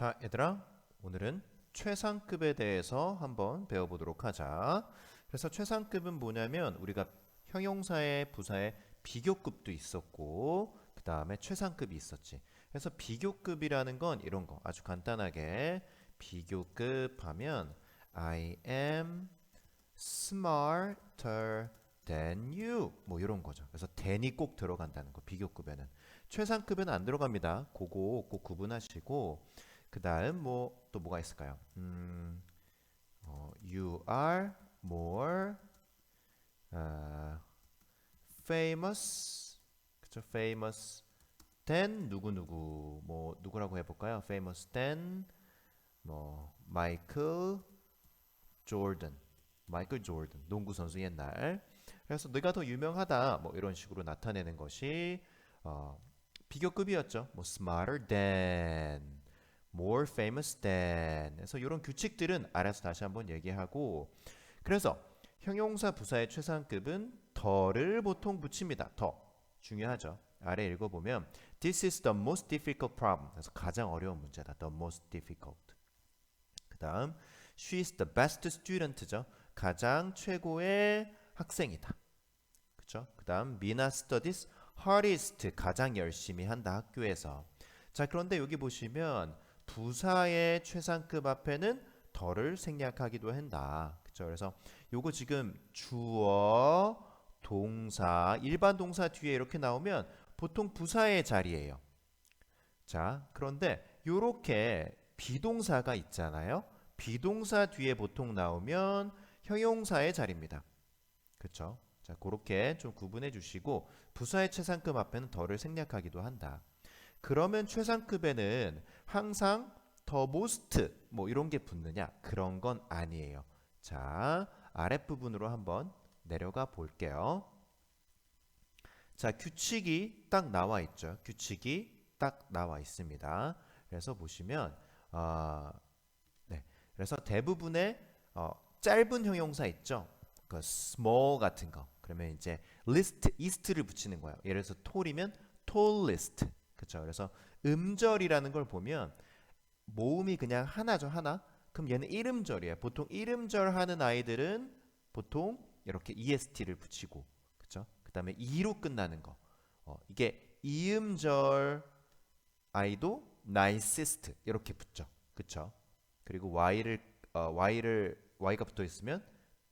자, 얘들아, 오늘은 최상급에 대해서 한번 배워보도록 하자. 그래서 최상급은 뭐냐면 우리가 형용사의 부사의 비교급도 있었고, 그 다음에 최상급이 있었지. 그래서 비교급이라는 건 이런 거 아주 간단하게 비교급 하면 I am smarter than you 뭐 이런 거죠. 그래서 than이 꼭 들어간다는 거 비교급에는 최상급에는 안 들어갑니다. 그거 꼭 구분하시고 그 다음 뭐 또 뭐가 있을까요? 음, 어, you are more 어, famous 그쵸 famous than 누구 누구 뭐 누구라고 해볼까요? famous than 뭐 마이클 조던 마이클 조던 농구 선수 옛날 그래서 내가 더 유명하다 뭐 이런 식으로 나타내는 것이 어, 비교급이었죠. 뭐 smarter than, more famous than. 그래서 이런 규칙들은 알아서 다시 한번 얘기하고 그래서 형용사 부사의 최상급은 더를 보통 붙입니다. 더 중요하죠. 아래 읽어보면 This is the most difficult problem. 그래서 가장 어려운 문제다. The most difficult. 그 다음 She is the best student죠. 가장 최고의 학생이다. 그쵸? 그 다음 Mina studies hardest. 가장 열심히 한다 학교에서. 자 그런데 여기 보시면 부사의 최상급 앞에는 더를 생략하기도 한다. 그쵸? 그래서 요거 지금 주어, 동사, 일반 동사 뒤에 이렇게 나오면 보통 부사의 자리예요. 자, 그런데 요렇게 비동사가 있잖아요. 비동사 뒤에 보통 나오면 형용사의 자리입니다. 그렇죠? 자, 그렇게 좀 구분해 주시고 부사의 최상급 앞에는 더를 생략하기도 한다. 그러면 최상급에는 항상 더 most 뭐 이런 게 붙느냐? 그런 건 아니에요. 자, 아랫부분으로 한번 내려가 볼게요. 자, 규칙이 딱 나와 있죠. 규칙이 딱 나와 있습니다. 그래서 보시면 어, 네. 그래서 대부분의 어, 짧은 형용사 있죠. 그 small 같은 거. 그러면 이제 list, ist를 붙이는 거예요. 예를 들어서 tall이면 tallest. 그렇죠. 그래서 음절이라는 걸 보면 모음이 그냥 하나죠, 하나. 그럼 얘는 이름절이에요. 보통 이름절 하는 아이들은 보통 이렇게 est를 붙이고, 그렇죠. 그다음에 e로 끝나는 거. 어, 이게 이음절 아이도 nicest 이렇게 붙죠, 그렇죠. 그리고 y를 어, y를 y가 붙어 있으면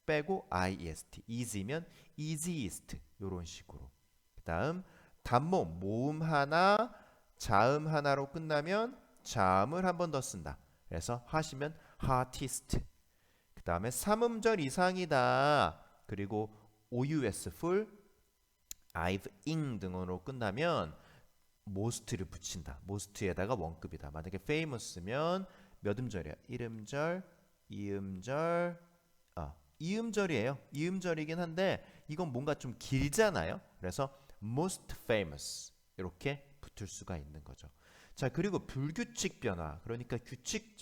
빼고 iest, easy면 easiest 이런 식으로. 그다음 단모 모음 하나, 자음 하나로 끝나면 자음을 한 번 더 쓴다. 그래서 하시면 hardest. 그다음에 삼음절 이상이다. 그리고ous full, I've in 등으로 끝나면 most를 붙인다. most에다가 원급이다. 만약에 famous면 몇 음절이야? 1음절, 2음절, 아, 2음절이에요. 2음절이긴 한데 이건 뭔가 좀 길잖아요. 그래서 most famous 이렇게 붙을 수가 있는 거죠. 자, 그리고 불규칙 변화. 그러니까 규칙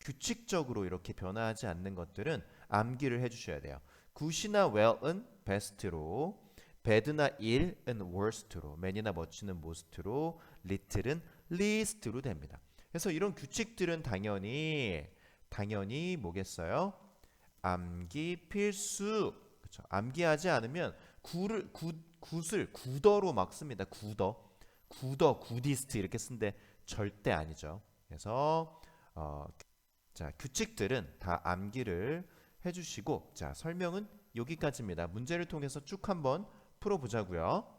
규칙적으로 이렇게 변화하지 않는 것들은 암기를 해 주셔야 돼요. 굿이나 well은 best로 bad나 ill은 worst로 man이나 much는 most로 little은 least로 됩니다. 그래서 이런 규칙들은 당연히 당연히 뭐겠어요? 암기 필수. 그렇죠. 암기하지 않으면 구를 구, 굿을 구더로 막 씁니다. 구더. 구더, 구디스트 이렇게 쓴데 절대 아니죠. 그래서 어, 자, 규칙들은 다 암기를 해 주시고 자, 설명은 여기까지입니다. 문제를 통해서 쭉 한번 풀어 보자고요.